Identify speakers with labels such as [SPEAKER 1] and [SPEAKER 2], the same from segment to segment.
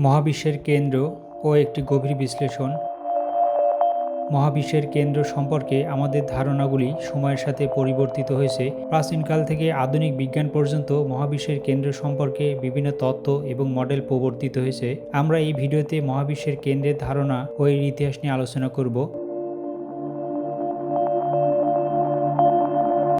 [SPEAKER 1] মহাবিশ্বের কেন্দ্র ও একটি গভীর বিশ্লেষণ। মহাবিশ্বের কেন্দ্র সম্পর্কে আমাদের ধারণাগুলি সময়ের সাথে পরিবর্তিত হয়েছে। প্রাচীনকাল থেকে আধুনিক বিজ্ঞান পর্যন্ত মহাবিশ্বের কেন্দ্র সম্পর্কে বিভিন্ন তত্ত্ব এবং মডেল প্রবর্তিত হয়েছে। আমরা এই ভিডিওতে মহাবিশ্বের কেন্দ্রের ধারণা ও এর ইতিহাস নিয়ে আলোচনা করব।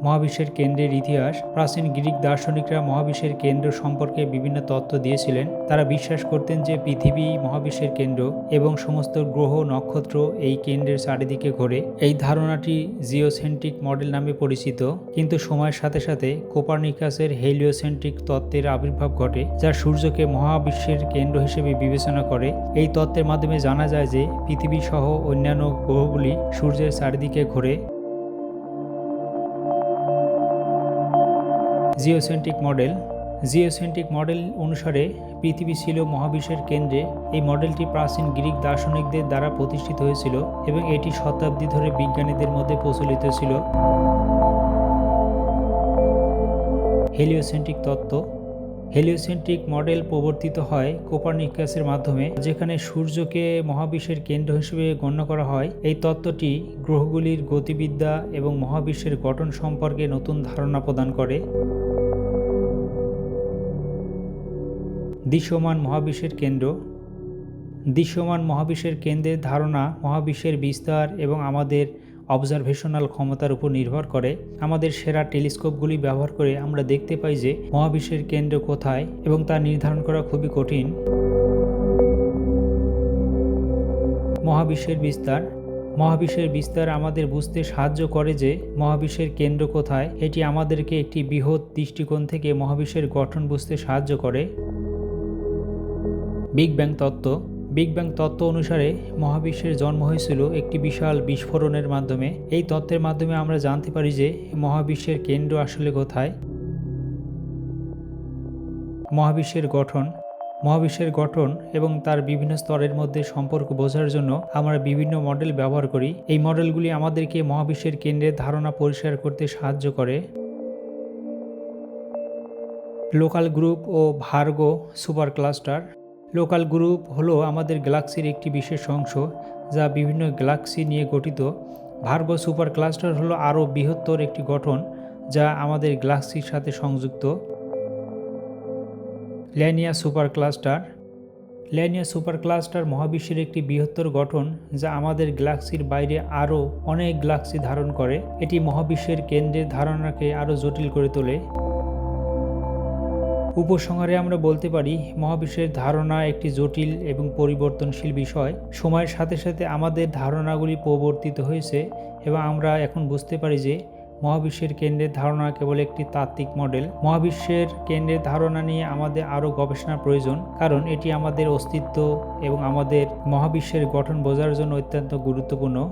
[SPEAKER 1] মহাবিশ্বের কেন্দ্রের ইতিহাস। প্রাচীন গ্রিক দার্শনিকরা মহাবিশ্বের কেন্দ্র সম্পর্কে বিভিন্ন তত্ত্ব দিয়েছিলেন। তারা বিশ্বাস করতেন যে পৃথিবী মহাবিশ্বের কেন্দ্র এবং সমস্ত গ্রহ, নক্ষত্র এই কেন্দ্রের চারিদিকে ঘোরে। এই ধারণাটি জিওসেন্ট্রিক মডেল নামে পরিচিত। কিন্তু সময়ের সাথে সাথে কোপারনিকাসের হেলিওসেন্ট্রিক তত্ত্বের আবির্ভাব ঘটে, যা সূর্যকে মহাবিশ্বের কেন্দ্র হিসেবে বিবেচনা করে। এই তত্ত্বের মাধ্যমে জানা যায় যে পৃথিবী সহ অন্যান্য গ্রহগুলি সূর্যের চারিদিকে ঘোরে। Geocentric model. জিওসেন্ট্রিক মডেল অনুসারে পৃথিবী ছিল মহাবিশ্বের কেন্দ্রে। এই মডেলটি প্রাচীন গ্রিক দার্শনিকদের দ্বারা প্রতিষ্ঠিত হয়েছিল এবং এটি শতাব্দী ধরে বিজ্ঞানীদের মধ্যে প্রচলিত ছিল। হেলিওসেন্ট্রিক তত্ত্ব হেলিওসেন্ট্রিক মডেল প্রবর্তিত হয় কোপারনিকাসের মাধ্যমে, যেখানে সূর্যকে মহাবিশ্বের কেন্দ্র হিসেবে গণ্য করা হয়। এই তত্ত্বটি গ্রহগুলির গতিবিদ্যা এবং মহাবিশ্বের গঠন সম্পর্কে নতুন ধারণা প্রদান করে। দৃশ্যমান মহাবিশ্বের কেন্দ্র। দৃশ্যমান মহাবিশ্বের কেন্দ্রের ধারণা মহাবিশ্বের বিস্তার এবং আমাদের অবজারভেশনাল ক্ষমতার উপর নির্ভর করে। আমাদের সেরা টেলিস্কোপগুলি ব্যবহার করে আমরা দেখতে পাই যে মহাবিশ্বের কেন্দ্র কোথায় এবং তা নির্ধারণ করা খুবই কঠিন। মহাবিশ্বের বিস্তার। মহাবিশ্বের বিস্তার আমাদের বুঝতে সাহায্য করে যে মহাবিশ্বের কেন্দ্র কোথায়। এটি আমাদেরকে একটি বৃহৎ দৃষ্টিকোণ থেকে মহাবিশ্বের গঠন বুঝতে সাহায্য করে। বিগ ব্যাং তত্ত্ব। বিগ ব্যাং তত্ত্ব অনুসারে মহাবিশ্বের জন্ম হয়েছিল একটি বিশাল বিস্ফোরণের মাধ্যমে। এই তত্ত্বের মাধ্যমে আমরা জানতে পারি যে মহাবিশ্বের কেন্দ্র আসলে কোথায়। মহাবিশ্বের গঠন। মহাবিশ্বের গঠন এবং তার বিভিন্ন স্তরের মধ্যে সম্পর্ক বোঝার জন্য আমরা বিভিন্ন মডেল ব্যবহার করি। এই মডেলগুলি আমাদেরকে মহাবিশ্বের কেন্দ্রের ধারণা পরিষ্কার করতে সাহায্য করে। লোকাল গ্রুপ ও Virgo super cluster. Local group হলো আমাদের গ্যালাক্সির একটি বিশেষ অংশ, যা বিভিন্ন গ্যালাক্সি নিয়ে গঠিত। ভার্গো সুপার ক্লাস্টার হলো আরও বৃহত্তর একটি গঠন, যা আমাদের গ্যালাক্সির সাথে সংযুক্ত। Laniakea super cluster. Laniakea super cluster মহাবিশ্বের একটি বৃহত্তর গঠন, যা আমাদের গ্যালাক্সির বাইরে আরও অনেক গ্যালাক্সি ধারণ করে। এটি মহাবিশ্বের কেন্দ্রের ধারণাকে আরও জটিল করে তোলে। উপসংহারে আমরা বলতে পারি, মহাবিশ্বের ধারণা একটি জটিল এবং পরিবর্তনশীল বিষয়। সময়ের সাথে সাথে আমাদের ধারণাগুলি প্রবর্তিত হয়েছে এবং আমরা এখন বুঝতে পারি যে, মহাবিশ্বের কেন্দ্রের ধারণা কেবল একটি তাত্ত্বিক মডেল। মহাবিশ্বের কেন্দ্রের ধারণা নিয়ে আমাদের আরও গবেষণার প্রয়োজন, কারণ এটি আমাদের অস্তিত্ব এবং আমাদের মহাবিশ্বের গঠন বোঝার জন্য অত্যন্ত গুরুত্বপূর্ণ।